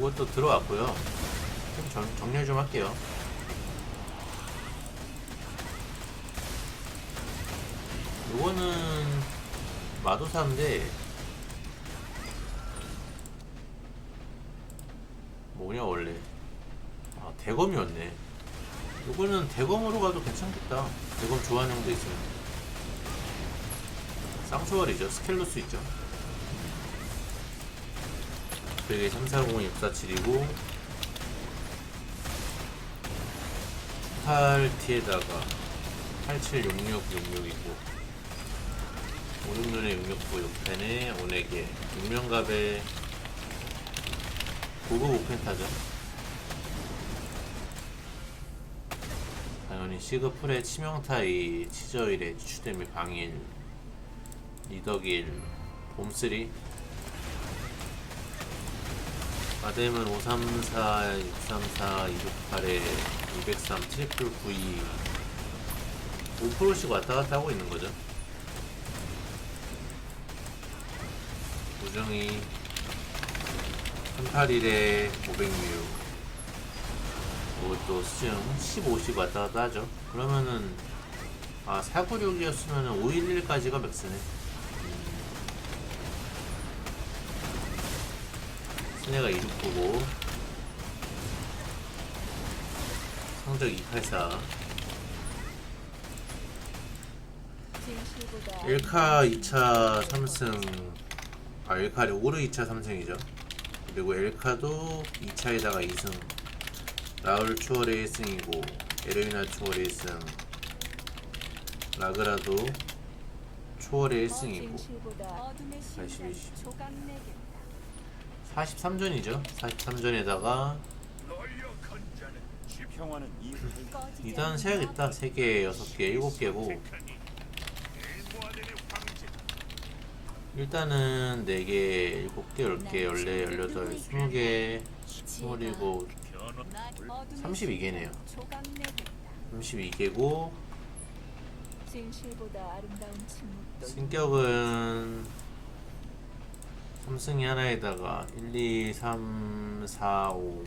이것도 들어왔고요. 좀 정, 정리 좀 할게요. 요거는 마도사인데 뭐냐 원래. 아 대검이었네. 요거는 대검으로 가도 괜찮겠다. 대검 좋아하는 형도 있어요 쌍초월이죠. 스켈로스 있죠 그게 340은 647이고 8T에다가 876666이고 56년에 669 6펜에 온에게. 6면갑에 고급 5펜 타죠. 당연히 시그풀의 치명타이 치저일의 추대미 방일 리더길 봄쓰리 아뎀은 534, 634, 268에 203, 트리플 92 5%씩 왔다 갔다 하고 있는 거죠. 우정이 381에 506 이것도 수정 15씩 왔다 갔다 하죠. 그러면은 아 496이었으면 511까지가 맥스네. 신혜가 26호고. 성적 284 1카 2차 3승 아 1카 요구르 2차 3승이죠. 그리고 엘카도 2차에다가 2승. 라울 추월의 1승이고 에르이나 추월의 1승. 라그라도 초월의 1승이고. 42, 43전이죠 43전에다가 평화는 이 꺼지지 2단 않는 세야겠다 마법. 3개 6개 7개고 일단은 4개 7개 10개 14 18 20개 27 어둠의 32개네요. 심장이 조각내겠다. 32개고 진실보다 아름다운 침묵도 승격은 3승이 하나에다가 1, 2, 3, 4, 5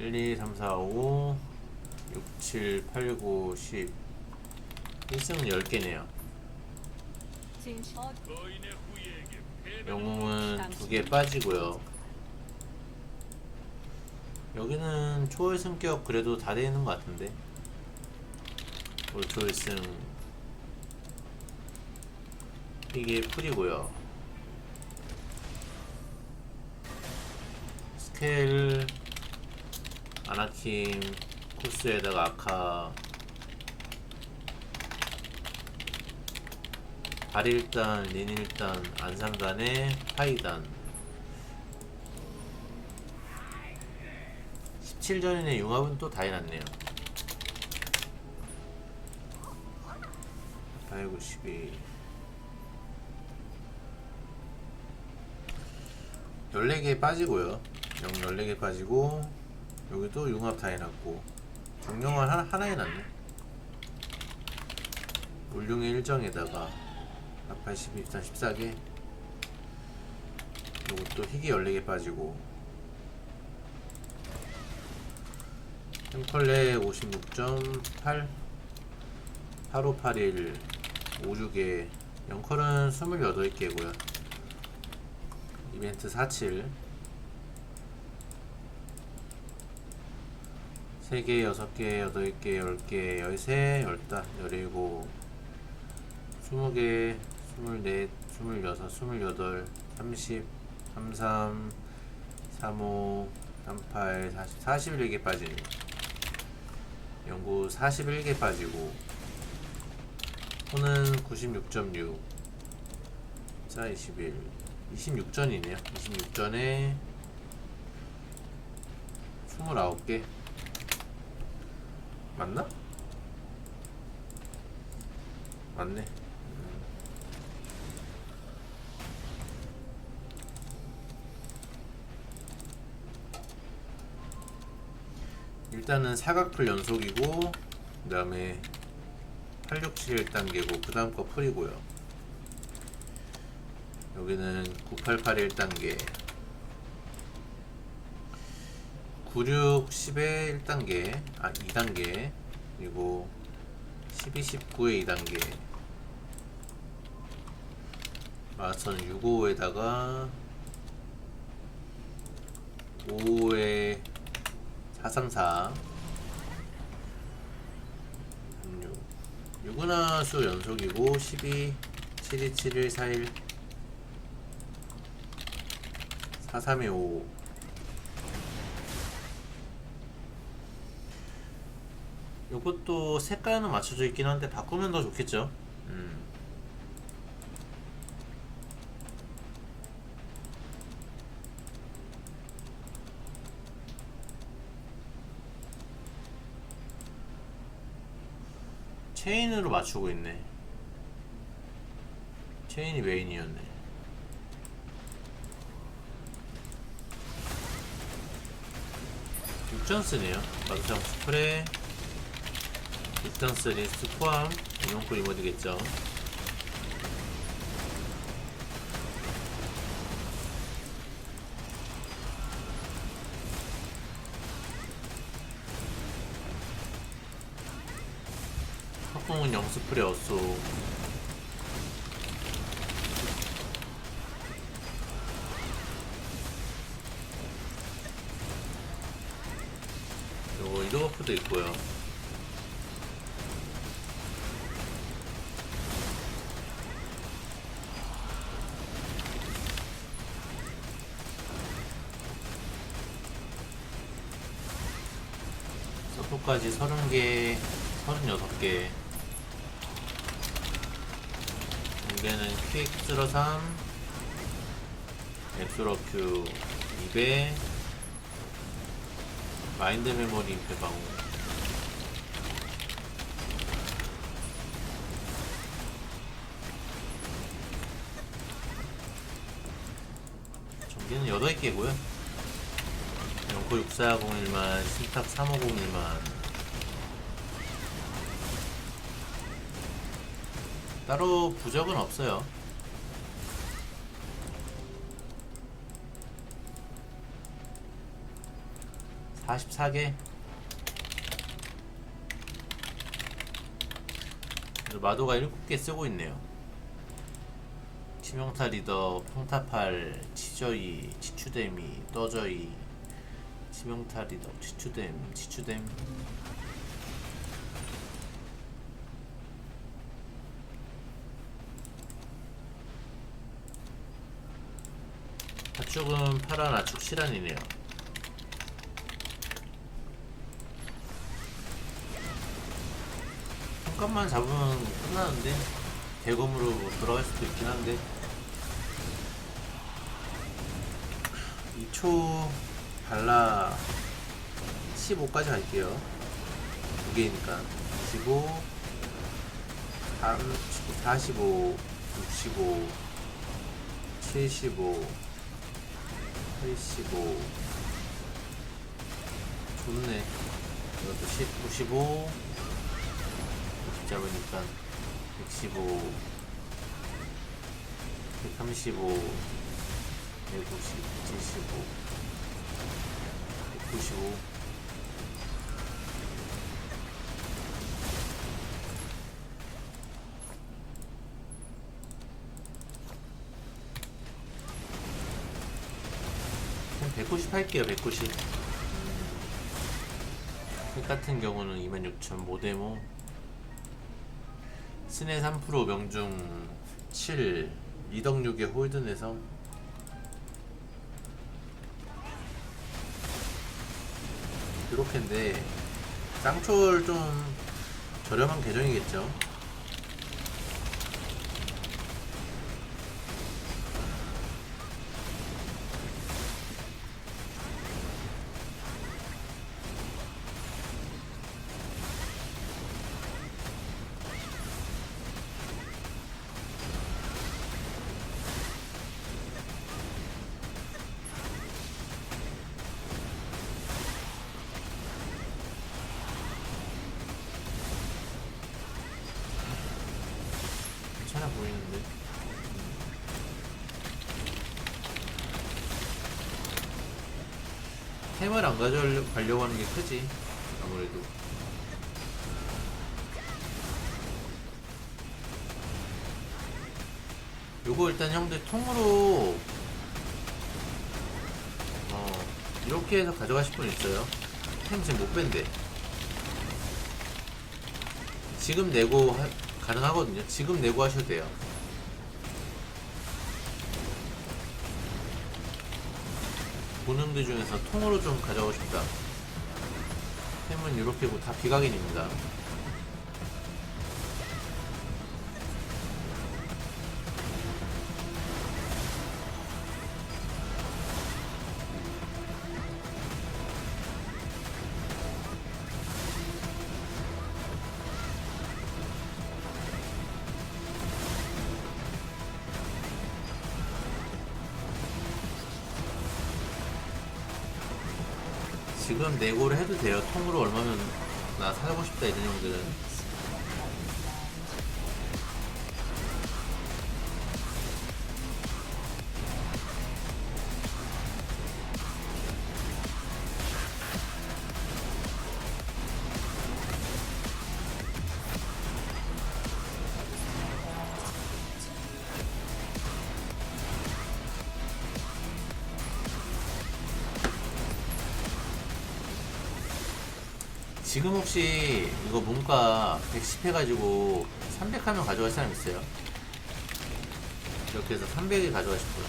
1, 2, 3, 4, 5 6, 7, 8, 9, 10 1승은 10개네요. 진실 어, 영웅은 두 개 빠지고요. 여기는 초월 승격 그래도 다 되는 것 같은데. 올 초월승 이게 풀이고요. 스케일 아나킴 코스에다가 아카 발일단, 린일단, 안상단에 파이단. 17전인의 융합은 또 다 해놨네요. 892 14개 빠지고요. 영 14개 빠지고 여기도 융합 다 해놨고. 중령을 하나, 하나 해놨네. 울룡의 일정에다가 180, 23, 14개. 요것도 희귀 14개 빠지고. 템컬레 56.8 8581 56개. 영컬은 28개고요 이벤트 47 3개, 6개, 8개, 10개, 13, 15, 17 20개, 24, 26, 28, 30, 33, 35, 38, 40, 41개 빠지네요. 연구 41개 빠지고 호는 96.6자21 26전이네요. 26전에 29개. 맞나? 맞네. 일단은 사각풀 연속이고 그 다음에 867 단계고 그 다음 거 풀이고요 여기는 988의 1단계. 96, 10의 1단계. 아 2단계. 그리고 12, 19의 2단계. 마스터는 65에다가 5에 434 6 6은하 수 연속이고 12 72 71 41 43에 5 요것도 색깔은 맞춰져 있긴 한데 바꾸면 더 좋겠죠 음. 체인으로 맞추고 있네. 체인이 메인이었네. 육전스네요. 마두장 스프레, 육전스 리스트 포함, 이용코 이모드겠죠. 학봉은 영스프레 어쏘 이더버프도 있고요. 서포까지 30개 36개. 무게는 QX 03 앱솔어큐 2배 마인드 메모리 임페방어 전기는 8개고요. 연코 6401만 신탁 3501만. 따로 부적은 없어요. (44개) 마도가 7개 쓰고 있네요. 치명타 리더 평타팔 치저이 치추데미 떠저이 치명타 리더 치추뎀 치추뎀 좌측은 파란 아축 실안이네요. 손값만 잡으면 끝나는데 대검으로 돌아갈 수도 있긴 한데. 2초 발라 15까지 갈게요. 두 개니까. 25 45 65 75 85 좋네. 이것도 10, 95 60 잡으니까 115 135 190 75 195 190 할게요 190색 같은 경우는 26,000 모데모 스네 3% 명중 7 리덕 6에 홀드 내성 이렇게인데 쌍초월 좀 저렴한 계정이겠죠 하나 보이는데. 템을 안 가져가려고 하는 게 크지. 아무래도. 요거 일단 형들 통으로 어 이렇게 해서 가져가실 분 있어요 템 지금 못 뺀대 지금 내고 하, 가능하거든요. 지금 내고 하셔도 돼요. 본능들 중에서 통으로 좀 가져가고 싶다. 템은 이렇게 뭐다 비각인입니다 지금 내고를 해도 돼요. 통으로 얼마면 나 사고 싶다 이런 형들은. 지금 혹시 이거 문과 110 해가지고 300 하면 가져갈 사람 있어요? 이렇게 해서 300을 가져가실 분.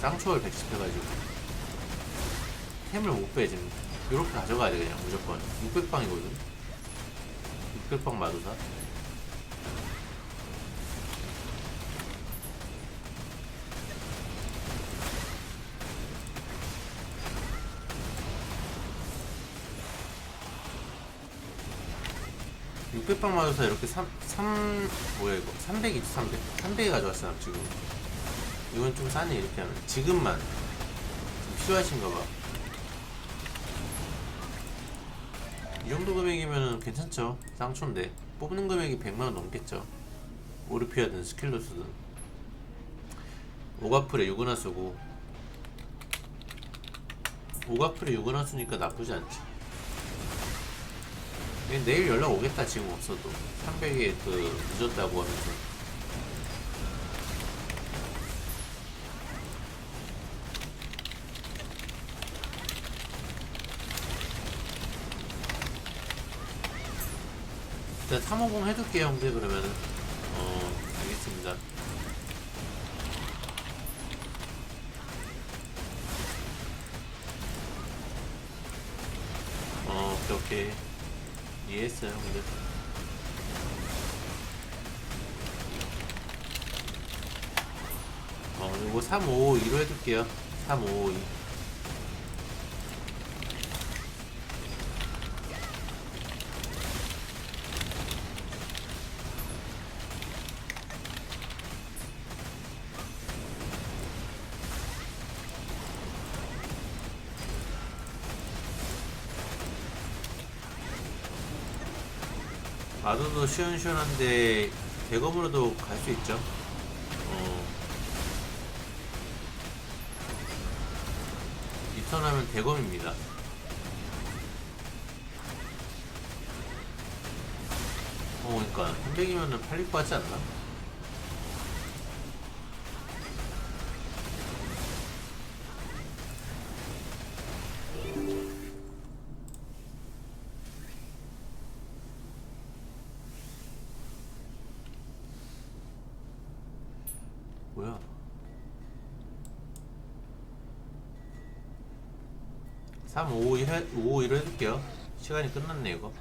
쌍초월 110 해가지고. 템을 못 빼, 지금. 이렇게 가져가야 돼, 그냥 무조건. 600방이거든. 600방 마도사. 육백방 마도사 이렇게 3, 3, 뭐야 이거? 300이지 300 300에 가져왔어 지금. 이건 좀 싸네 이렇게 하면. 지금만. 좀 필요하신가 봐이 정도 금액이면 괜찮죠? 쌍초인데. 뽑는 금액이 100만원 넘겠죠? 오르피아든 스킬로스든. 오가풀에 유그나 쓰고. 오가풀에 유그나 쓰니까 나쁘지 얘 내일 연락 오겠다 지금 없어도. 300에 그 늦었다고 하면서. 일단 350 해둘게요 형들 그러면은. 어 알겠습니다. 어 오케이 오케이 이해했어요 근데. 어 이거 3 5 2로 해둘게요. 3 5 2 시원시원한데 대검으로도 갈 수 있죠. 어. 입선하면 대검입니다. 어, 그러니까 300이면은 팔릴 것 같지 않나? 뭐야? 3, 5, 2, 5, 2로 해둘게요. 시간이 끝났네, 이거.